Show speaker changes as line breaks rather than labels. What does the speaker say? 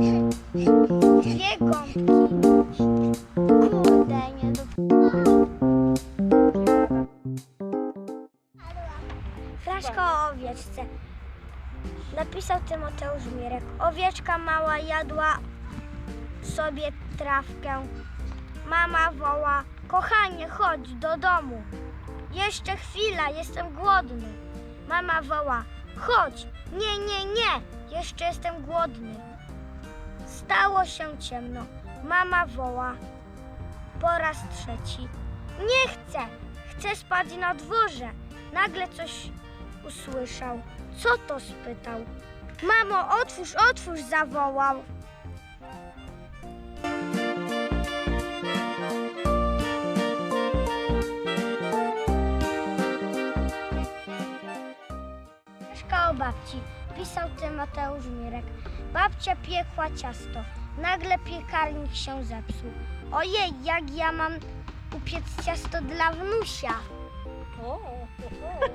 Dwie o owieczce. Napisał Tymoteusz Mirek. Owieczka mała jadła sobie trawkę. Mama woła, kochanie, chodź do domu. Jeszcze chwila, jestem głodny. Mama woła, chodź, nie, nie, nie, jeszcze jestem głodny. Stało się ciemno. Mama woła po raz trzeci. Nie chcę, chcę spać na dworze. Nagle coś usłyszał. Co to spytał? Mamo, otwórz, otwórz, zawołał. Książka o babci. Pisał Tymoteusz Mirek. Babcia piekła ciasto. Nagle piekarnik się zepsuł. Ojej, jak ja mam upiec ciasto dla wnusia.
O, o, o.